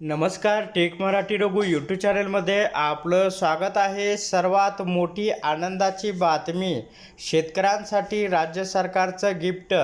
नमस्कार take Marathi Raghu YouTube चॅनलमध्ये आपलं स्वागत आहे. सर्वात मोठी आनंदाची बातमी शेतकऱ्यांसाठी राज्य सरकारचं गिफ्ट.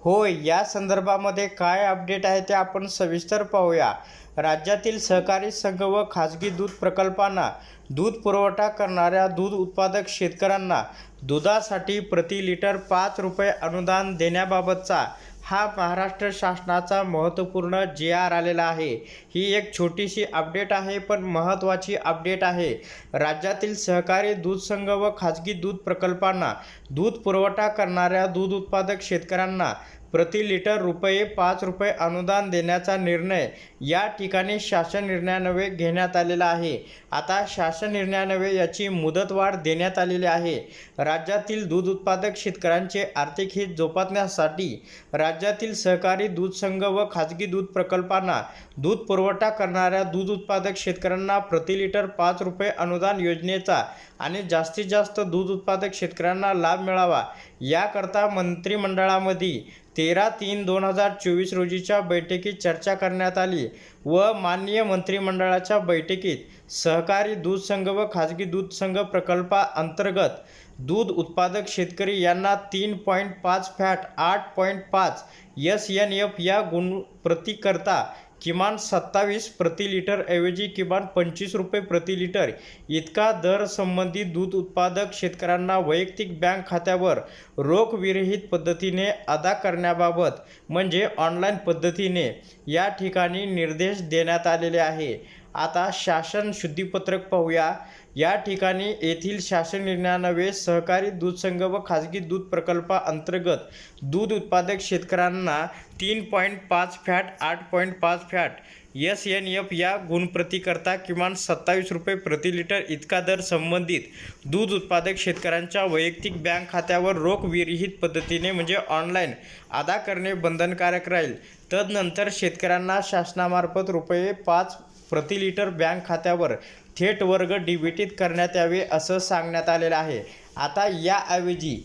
होय या संदर्भामध्ये काय अपडेट आहे ते आपण सविस्तर पाहूया. राज्यातील सहकारी संघ व खाजगी दूध प्रकल्पांना दूध पुरवठा करणाऱ्या दूध उत्पादक शेतकऱ्यांना दुधासाठी प्रति लिटर पाच रुपये अनुदान देण्याबाबतचा हा महाराष्ट्र शासनाचा महत्त्वपूर्ण जे आर आलेला आहे. ही एक छोटीशी अपडेट आहे पण महत्त्वाची अपडेट आहे. राज्यातील सहकारी दूध संघ व खाजगी दूध प्रकल्पांना दूध पुरवठा करणाऱ्या दूध उत्पादक शेतकऱ्यांना प्रति लिटर रुपये पाच रुपये अनुदान देण्याचा निर्णय या ठिकाणी शासन निर्णयानवे घेण्यात आलेला आहे. आता शासन निर्णयानवे याची मुदतवाढ देण्यात आलेली आहे. राज्यातील दूध उत्पादक शेतकऱ्यांचे आर्थिक हित जोपासण्यासाठी राज्यातील सहकारी दूध संघ व खाजगी दूध प्रकल्पांना दूध पुरवठा करणाऱ्या दूध उत्पादक शेतकऱ्यांना प्रति लिटर पाच रुपये अनुदान योजनेचा आणि जास्तीत जास्त दूध उत्पादक शेतकऱ्यांना लाभ मिळावा याकरता मंत्रिमंडळामध्ये तेरा तीन दोन हजार चोवीस रोजीच्या बैठकीत चर्चा करण्यात आली व माननीय मंत्रिमंडळाच्या बैठकीत सहकारी दूध संघ व खाजगी दूध संघ प्रकल्पाअंतर्गत दूध उत्पादक शेतकरी यांना तीन पॉईंट पाच फॅट आठ पॉईंट पाच एस एन एफ या गुण प्रतिकरता किमान सत्तावीस प्रति लिटर ऐवजी किमान पंचवीस रुपये प्रति लिटर. इतका दर संबंधित दूध उत्पादक शेतकऱ्यांना वैयक्तिक बँक खात्यावर रोख विरहित पद्धतीने अदा करण्याबाबत म्हणजे ऑनलाईन पद्धतीने या ठिकाणी निर्देश देण्यात आलेले आहे. आता शासन शुद्धीपत्रक पाहूया. या ठिकाणी येथील शासन निर्णयानवे सहकारी दूध संघ व खाजगी दूध प्रकल्पाअंतर्गत दूध उत्पादक शेतकऱ्यांना तीन पॉईंट पाच फॅट आठ पॉईंट पाच फॅट एस एन एफ या गुणप्रतिकरता किमान सत्तावीस रुपये प्रति लिटर इतका दर संबंधित दूध उत्पादक शेतकऱ्यांच्या वैयक्तिक बँक खात्यावर रोख विरहित पद्धतीने म्हणजे ऑनलाईन अदा करणे बंधनकारक राहील. तदनंतर शेतकऱ्यांना शासनामार्फत रुपये पाच प्रति लिटर बँक खात्यावर थेट वर्ग डिबिटीत करण्यात यावे असं सांगण्यात आलेलं आहे. आता याऐवजी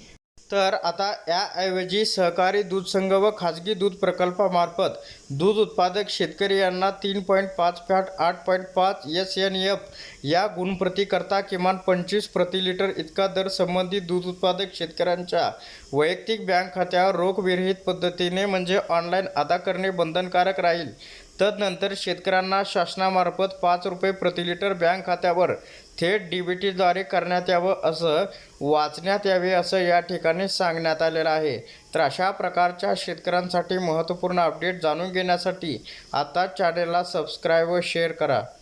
तर आता याऐवजी सहकारी दूध संघ व खाजगी दूध प्रकल्पामार्फत दूध उत्पादक शेतकरी यांना तीन पॉईंट पाच फॅट आठ पॉईंट पाच एस एन एफ या गुणप्रतिकरता किमान पंचवीस प्रति लिटर इतका दर संबंधित दूध उत्पादक शेतकऱ्यांच्या वैयक्तिक बँक खात्यावर रोख विरहित पद्धतीने म्हणजे ऑनलाईन अदा करणे बंधनकारक राहील. तदनंतर शेतकऱ्यांना शासनामार्फत पाच रुपये प्रति लिटर बँक खात्यावर थेट डी बी टीद्वारे करण्यात यावं असं वाचण्यात यावे असं या ठिकाणी सांगण्यात आलेलं आहे. तर अशा प्रकारच्या शेतकऱ्यांसाठी महत्त्वपूर्ण अपडेट जाणून घेण्यासाठी आता चॅनेलला सबस्क्राईब व शेअर करा.